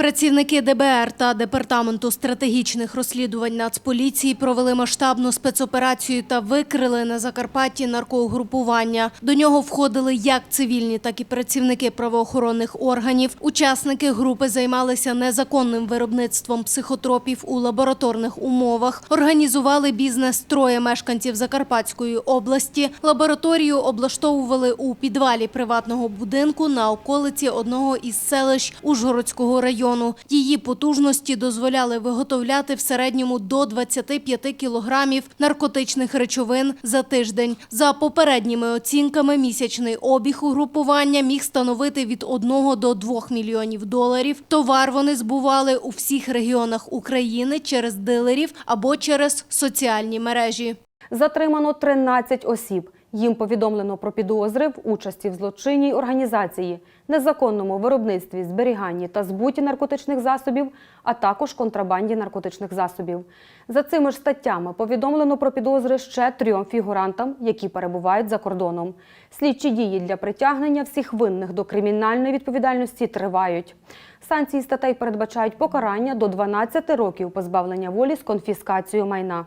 Працівники ДБР та департаменту стратегічних розслідувань Нацполіції провели масштабну спецоперацію та викрили на Закарпатті наркоугрупування. До нього входили як цивільні, так і працівники правоохоронних органів. Учасники групи займалися незаконним виробництвом психотропів у лабораторних умовах. Організували бізнес троє мешканців Закарпатської області. Лабораторію облаштовували у підвалі приватного будинку на околиці одного із селищ Ужгородського району. Її потужності дозволяли виготовляти в середньому до 25 кілограмів наркотичних речовин за тиждень. За попередніми оцінками, місячний обіг угрупування міг становити від 1 до 2 мільйонів доларів. Товар вони збували у всіх регіонах України через дилерів або через соціальні мережі. Затримано 13 осіб. Їм повідомлено про підозри в участі в злочинній організації, незаконному виробництві, зберіганні та збуті наркотичних засобів, а також контрабанді наркотичних засобів. За цими ж статтями повідомлено про підозри ще трьом фігурантам, які перебувають за кордоном. Слідчі дії для притягнення всіх винних до кримінальної відповідальності тривають. Санкції статей передбачають покарання до 12 років позбавлення волі з конфіскацією майна.